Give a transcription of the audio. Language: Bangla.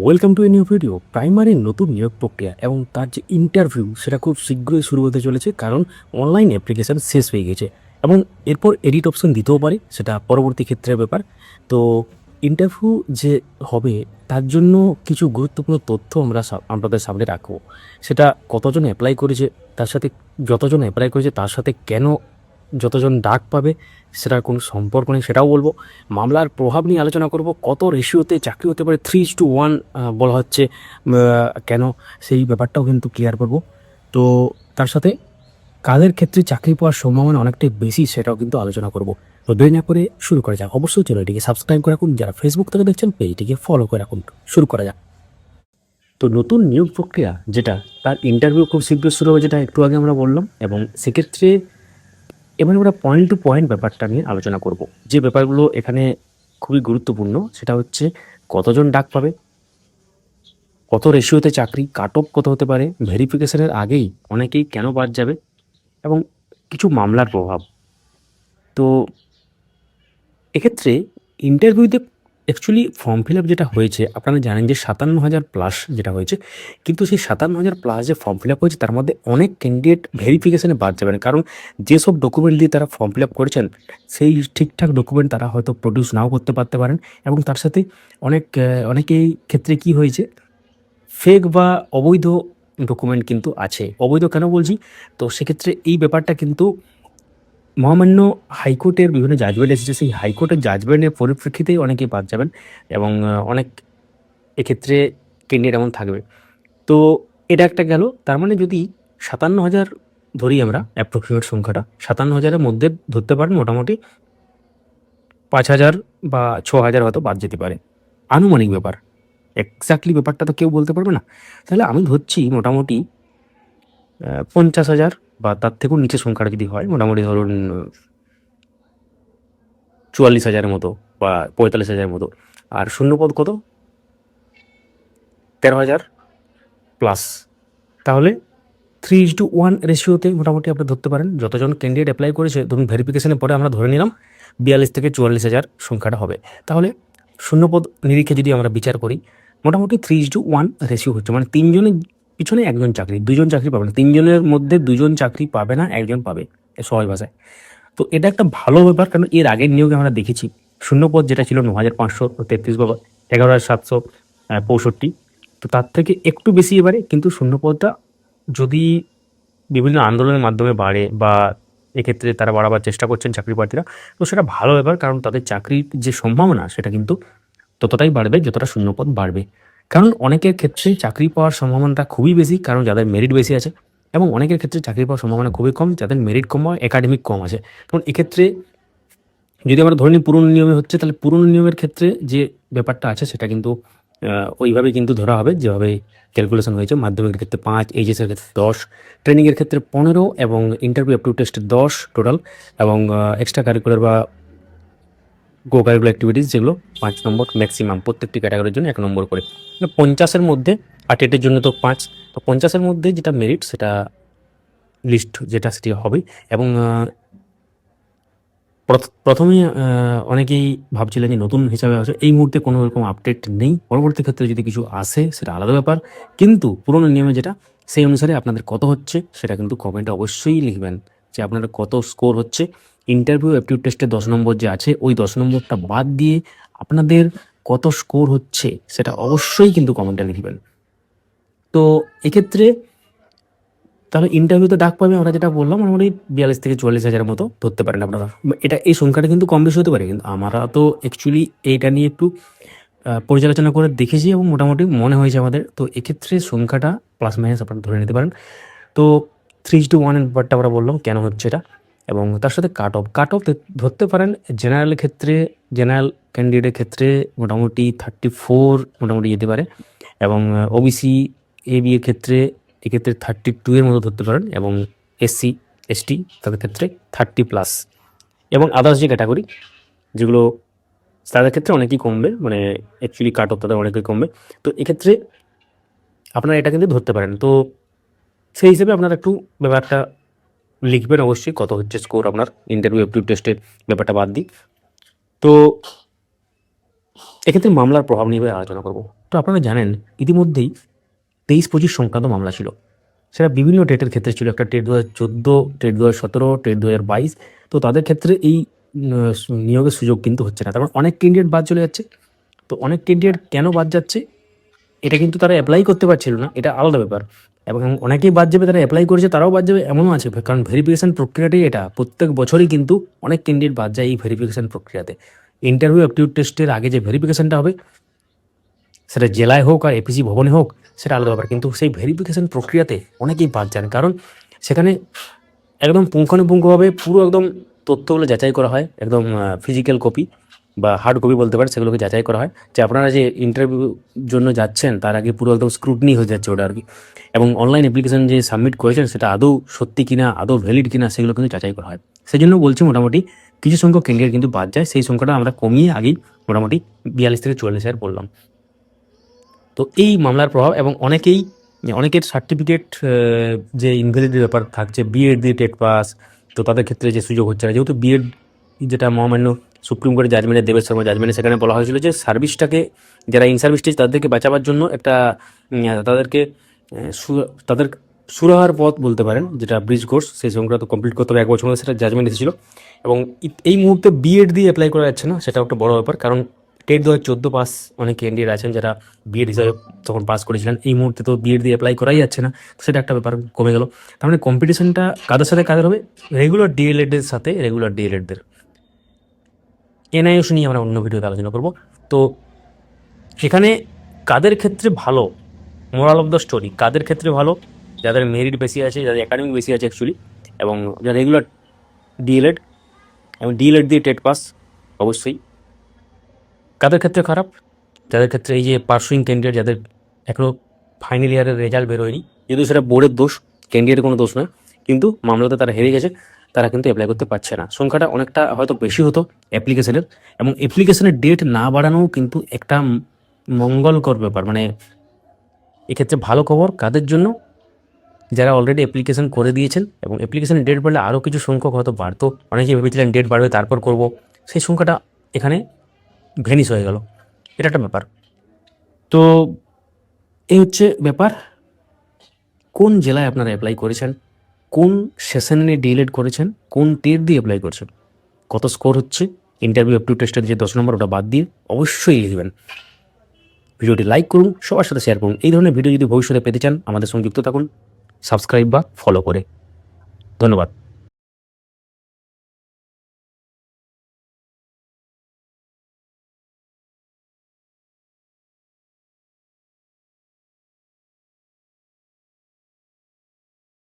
Welcome to a new video primary নতুন নিয়োগ প্রক্রিয়া এবং তার যে ইন্টারভিউ সেটা খুব শীঘ্রই শুরু হতে চলেছে কারণ অনলাইন অ্যাপ্লিকেশান শেষ হয়ে গেছে এবং এরপর এডিট অপশন দিতেও পারে, সেটা পরবর্তী ক্ষেত্রের ব্যাপার। তো ইন্টারভিউ যে হবে, তার জন্য কিছু গুরুত্বপূর্ণ তথ্য আমরা আপনাদের সামনে রাখব। সেটা কতজন অ্যাপ্লাই করেছে, তার সাথে যতজন অ্যাপ্লাই করেছে, তার সাথে কেন যতজন ডাক পাবে সেটার কোনো সম্পর্ক নেই, সেটাও বলব। মামলার প্রভাব নিয়ে আলোচনা করব। কত রেশিওতে চাকরি হতে পারে? থ্রি টু ওয়ান বলা হচ্ছে কেন? সেই ব্যাপারটাও কিন্তু ক্লিয়ার করব। তো তার সাথে কাদের ক্ষেত্রে চাকরি পাওয়ার সম্ভাবনা অনেকটাই বেশি সেটাও কিন্তু আলোচনা করব। তো দেরি না করে শুরু করা যাক। অবশ্যই চ্যানেলটিকে সাবস্ক্রাইব করে রাখুন। যারা ফেসবুক থেকে দেখছেন পেজটিকে ফলো করে রাখুন। শুরু করা যাক। তো নতুন নিয়োগ প্রক্রিয়া, যেটা তার ইন্টারভিউ খুব শীঘ্র শুরু হবে, যেটা একটু আগে আমরা বললাম, এবং সেক্ষেত্রে এবার আমরা পয়েন্ট টু পয়েন্ট ব্যাপারটা নিয়ে আলোচনা করব। যে ব্যাপারগুলো এখানে খুবই গুরুত্বপূর্ণ, সেটা হচ্ছে কতজন ডাক পাবে, কত রেশিওতে চাকরি কাট অফ কত হতে পারে ভেরিফিকেশনের আগেই অনেকেই কেন বাদ যাবে এবং কিছু মামলার প্রভাব। তো এক্ষেত্রে ইন্টারভিউতে অ্যাকচুয়ালি ফর্ম ফিল আপ যেটা হয়েছে, আপনারা জানেন যে সাতান্ন হাজার প্লাস যেটা হয়েছে, কিন্তু সেই সাতান্ন হাজার প্লাস যে ফর্ম ফিল আপ হয়েছে, তার মধ্যে অনেক ক্যান্ডিডেট ভেরিফিকেশনে বাদ যাবেন। কারণ যেসব ডকুমেন্ট দিয়ে তারা ফর্ম ফিল আপ করেছেন, সেই ঠিকঠাক ডকুমেন্ট তারা হয়তো প্রডিউস নাও করতে পারতে পারেন। এবং তার সাথে অনেক অনেকেই ক্ষেত্রে কি হয়েছে ফেক বা অবৈধ ডকুমেন্ট কিন্তু আছে। অবৈধ কেন বলছি? তো সেক্ষেত্রে এই ব্যাপারটা কিন্তু মহামান্য হাইকোর্টের বিভিন্ন জাজমেন্ট এসেছে। সেই হাইকোর্টের জাজমেন্টের পরিপ্রেক্ষিতেই অনেকেই বাদ যাবেন এবং অনেক এক্ষেত্রে ক্যান্ডিডেট এমন থাকবে। তো এটা একটা গেল। তার মানে যদি সাতান্ন হাজার ধরি আমরা অ্যাপ্রক্সিমেট সংখ্যাটা, সাতান্ন হাজারের মধ্যে ধরতে পারেন মোটামুটি পাঁচ হাজার বা ছ হাজার হয়তো বাদ যেতে পারে। আনুমানিক ব্যাপার। এক্স্যাক্টলি ব্যাপারটা তো কেউ বলতে পারবে না। তাহলে আমি ধরছি মোটামুটি পঞ্চাশ হাজার বা তার থেকেও নিচে সংখ্যাটা যদি হয়, মোটামুটি ধরুন, চুয়াল্লিশ হাজারের মতো বা পঁয়তাল্লিশ হাজারের মতো। আর শূন্যপদ কত? তেরো হাজার প্লাস তাহলে থ্রি ইজ টু ওয়ান রেশিওতে মোটামুটি আপনি ধরতে পারেন, যতজন ক্যান্ডিডেট অ্যাপ্লাই করেছে, ধরুন ভেরিফিকেশনের পরে আমরা ধরে নিলাম, বিয়াল্লিশ থেকে চুয়াল্লিশ হাজার সংখ্যাটা হবে। তাহলে শূন্যপদ নিরীক্ষে যদি আমরা বিচার করি, মোটামুটি three is to one ratio হচ্ছে মানে তিনজনের পিছনে একজন চাকরি, দুজন চাকরি পাবে না। তিনজনের মধ্যে দুজন চাকরি পাবে না, একজন পাবে সহজ ভাষায়। তো এটা একটা ভালো ব্যাপার, কারণ এর আগের নিয়োগে আমরা দেখেছি, শূন্যপদ যেটা ছিল ন হাজার পাঁচশো, তেত্রিশ বা এগারো হাজার সাতশো পঁয়ষট্টি। তো তার থেকে একটু বেশি এবারে, কিন্তু শূন্যপদটা যদি বিভিন্ন আন্দোলনের মাধ্যমে বাড়ে বা এক্ষেত্রে তারা বাড়াবার চেষ্টা করছেন চাকরি প্রার্থীরা তো সেটা ভালো ব্যাপার, কারণ তাদের চাকরির যে সম্ভাবনা, সেটা কিন্তু ততটাই বাড়বে, যতটা শূন্যপদ বাড়বে। কারণ অনেকের ক্ষেত্রে চাকরি পাওয়ার সম্ভাবনাটা খুবই বেশি, কারণ যাদের মেরিট বেশি আছে এবং অনেকের ক্ষেত্রে চাকরি পাওয়ার সম্ভাবনা খুবই কম, যাদের মেরিট কম বা একাডেমিক কম আছে। কারণ এক্ষেত্রে যদি আমরা ধরে নিই পুরনো নিয়মে হচ্ছে, তাহলে পুরনো নিয়মের ক্ষেত্রে যে ব্যাপারটা আছে, সেটা কিন্তু ওইভাবে কিন্তু ধরা হবে। যেভাবে ক্যালকুলেশন হয়েছে, মাধ্যমিকের ক্ষেত্রে পাঁচ এইচএসের ক্ষেত্রে দশ ট্রেনিংয়ের ক্ষেত্রে পনেরো এবং ইন্টারভিউ অ্যাপটিভ টেস্টে দশ টোটাল এবং এক্সট্রা কারিকুলার বা গো কারিকুলার অ্যাক্টিভিটিস যেগুলো পাঁচ নম্বর ম্যাক্সিমাম প্রত্যেকটি ক্যাটাগরির জন্য এক নম্বর করে। মানে পঞ্চাশের মধ্যে আর টেটের জন্য তো পাঁচ। তো পঞ্চাশের মধ্যে যেটা মেরিট সেটা লিস্ট যেটা, সেটি হবে। এবং প্রথমে অনেকেই ভাবছিলেন যে নতুন হিসাবে আসে। এই মুহূর্তে কোনো রকম আপডেট নেই। পরবর্তী ক্ষেত্রে যদি কিছু আসে, সেটা আলাদা ব্যাপার। কিন্তু পুরনো নিয়মে যেটা, সেই অনুসারে আপনাদের কত হচ্ছে, সেটা কিন্তু কমেন্টে অবশ্যই লিখবেন যে আপনাদের কত স্কোর হচ্ছে। ইন্টারভিউ অ্যাপটিউড টেস্টে দশ নম্বর যে আছে, ওই দশ নম্বরটা বাদ দিয়ে আপনাদের কত স্কোর হচ্ছে সেটা অবশ্যই কিন্তু কমেন্টে লিখবেন। তো এক্ষেত্রে তাহলে ইন্টারভিউতে ডাক পাবে, আমরা যেটা বললাম মোটামুটি বিয়াল্লিশ থেকে চুয়াল্লিশ হাজারের মতো ধরতে পারেন আপনারা। এটা এই সংখ্যাটা কিন্তু কম বেশি হতে পারে, কিন্তু আমরা তো অ্যাকচুয়ালি এইটা নিয়ে একটু পর্যালোচনা করে দেখেছি এবং মোটামুটি মনে হয়েছে আমাদের। তো এক্ষেত্রে সংখ্যাটা প্লাস মাইনাস আপনারা ধরে নিতে পারেন। তো থ্রি টু ওয়ানের ব্যাপারটা আমরা বললাম, কেন হচ্ছে এটা? এবং তার সাথে কাট অফ কাট অফ ধরতে পারেন জেনারেল ক্ষেত্রে জেনারেল ক্যান্ডিডেটের ক্ষেত্রে মোটামুটি থার্টি ফোর মোটামুটি যেতে পারে এবং ওবিসি এ বি এর ক্ষেত্রে এক্ষেত্রে থার্টি টু এর মতো ধরতে পারেন এবং এসসি এসটি তাদের ক্ষেত্রে থার্টি প্লাস এবং আদার্স যে ক্যাটাগরি যেগুলো তাদের ক্ষেত্রে অনেকেই কমবে মানে অ্যাকচুয়ালি কাট অফ তাদের অনেকেই কমবে। তো এক্ষেত্রে আপনারা এটা কিন্তু ধরতে পারেন। তো সেই হিসেবে আপনারা একটু ব্যাপারটা লিখবেন অবশ্যই কত হচ্ছে স্কোর আপনার ইন্টারভিউ অ্যাপটিভ টেস্টের ব্যাপারটা বাদ দিই। তো এক্ষেত্রে মামলার প্রভাব নিয়ে আলোচনা করব। তো আপনারা জানেন, ইতিমধ্যেই তেইশ পঁচিশ সংক্রান্ত মামলা ছিল। সেটা বিভিন্ন টেটের ক্ষেত্রে ছিল। একটা টেট দু হাজার চোদ্দ টেট দু হাজার সতেরো টেট দু হাজার বাইশ। তো তাদের ক্ষেত্রে এই নিয়োগের সুযোগ কিন্তু হচ্ছে না। তারপর অনেক ক্যান্ডিডেট বাদ চলে যাচ্ছে। তো অনেক ক্যান্ডিডেট কেন বাদ যাচ্ছে, এটা কিন্তু তারা অ্যাপ্লাই করতে পারছিল না। এটা আলাদা ব্যাপার। এবং অনেকেই বাদ যাবে, তারা অ্যাপ্লাই করেছে, তারাও বাদ যাবে, এমনও আছে। কারণ ভেরিফিকেশন প্রক্রিয়াটাই এটা। প্রত্যেক বছরই কিন্তু অনেক ক্যান্ডিডেট বাদ যায় এই ভেরিফিকেশন প্রক্রিয়াতে। ইন্টারভিউ অ্যাপটিউড টেস্টের আগে যে ভেরিফিকেশনটা হবে, সেটা জেলায় হোক আর এপিসি ভবনে হোক, সেটা আলাদা ব্যাপার। কিন্তু সেই ভেরিফিকেশন প্রক্রিয়াতে অনেকেই বাদ যান। কারণ সেখানে একদম পুঙ্খানুপুঙ্খভাবে পুরো একদম তথ্যগুলো যাচাই করা হয়, একদম ফিজিক্যাল কপি বা হার্ড কপি বলতে পারে সেগুলোকে যাচাই করা হয়। যে আপনারা যে ইন্টারভিউ জন্য যাচ্ছেন, তার আগে পুরো একদম স্ক্রুটনি হয়ে যাচ্ছে ওটা আর কি। এবং অনলাইন অ্যাপ্লিকেশন যে সাবমিট করেছেন, সেটা আদৌ সত্যি কিনা, আদৌ ভ্যালিড কিনা, সেগুলো কিন্তু যাচাই করা হয়। সেই জন্য বলছি মোটামুটি কিছু সংখ্যক ক্যান্ডিডেট কিন্তু বাদ যায়। সেই সংখ্যাটা আমরা কমিয়ে আগেই মোটামুটি বিয়াল্লিশ থেকে চুয়াল্লিশ হাজার বললাম। তো এই মামলার প্রভাব এবং অনেকেই, অনেকের সার্টিফিকেট যে ইনভ্যালিড ব্যাপার থাকছে বিএড দিয়ে টেট পাস তো তাদের ক্ষেত্রে যে সুযোগ হচ্ছে না। যেহেতু বিএড যেটা মহামান্য সুপ্রিম কোর্টের জাজমেন্টে দেবেশ শর্মা জাজমেন্টে সেখানে বলা হয়েছিল যে সার্ভিসটাকে যারা ইন সার্ভিস তাদেরকে বাঁচাবার জন্য একটা তাদেরকে তাদের সুরাহার পথ বলতে পারেন, যেটা ব্রিজ কোর্স, সেই সংক্রান্ত কমপ্লিট করতে হবে এক বছর মধ্যে, সেটা জাজমেন্ট এসেছিল। এবং এই মুহূর্তে বিএড দিয়ে অ্যাপ্লাই করা যাচ্ছে না সেটা একটা বড় ব্যাপার, কারণ টেট দু হাজার চোদ্দ পাস অনেক ক্যান্ডিডেট আছেন যারা বিএড হিসাবে তখন পাস করেছিলেন। এই মুহূর্তে তো বিএড দিয়ে অ্যাপ্লাই করাই যাচ্ছে না সেটা একটা ব্যাপার কমে গেল। তার মানে কম্পিটিশনটা কাদের সাথে কাদের হবে? রেগুলার ডিএলএডের সাথে রেগুলার ডিএলএডদের এনআইএস নিয়ে আমরা অন্য ভিডিওতে আলোচনা করব। তো সেখানে কাদের ক্ষেত্রে ভালো? মোরাল অফ দ্য স্টোরি, কাদের ক্ষেত্রে ভালো? যাদের মেরিট বেশি আছে, যাদের একাডেমিক বেশি আছে অ্যাকচুয়ালি এবং যারা রেগুলার ডিএলএড এবং ডিএলএড দিয়ে টেট পাস অবশ্যই। কাদের ক্ষেত্রে খারাপ? যাদের ক্ষেত্রে এই যে পার্সুইং ক্যান্ডিডেট যাদের এখনও ফাইনাল ইয়ারের রেজাল্ট বেরোয়নি যদিও সেটা বোর্ডের দোষ ক্যান্ডিডেটের কোনো দোষ নয়, কিন্তু মামলাতে তারা হেরে গেছে। তারা কিন্তু অ্যাপ্লাই করতে পারছে না। সংখ্যাটা অনেকটা হয়তো বেশি হতো অ্যাপ্লিকেশনের এবং অ্যাপ্লিকেশনের ডেট না বাড়ানোও কিন্তু একটা মঙ্গলকর ব্যাপার। মানে এক্ষেত্রে ভালো খবর কাদের জন্য? যারা অলরেডি অ্যাপ্লিকেশন করে দিয়েছেন এবং অ্যাপ্লিকেশনের ডেট বাড়লে আরও কিছু সংখ্যক হয়তো বাড়তো। অনেকে ভেবেছিলেন ডেট বাড়বে, তারপর করব। সেই সংখ্যাটা এখানে ভেনিস হয়ে গেল। এটা একটা ব্যাপার। তো এই হচ্ছে ব্যাপার। কোন জেলায় আপনারা অ্যাপ্লাই করেছেন? কোন সেশনে ডিএলএড করেছেন, কোন টেট দিয়ে অ্যাপ্লাই করেছেন, কত স্কোর হচ্ছে ইন্টারভিউ অ্যাপ টু টেস্টের যে দশ নম্বর ওটা বাদ দিয়ে অবশ্যই লিখবেন ভিডিওটি লাইক করুন, সবার সাথে শেয়ার করুন। এই ধরনের ভিডিও যদি ভবিষ্যতে পেতে চান, আমাদের সংযুক্ত যুক্ত থাকুন সাবস্ক্রাইব বা ফলো করে। ধন্যবাদ।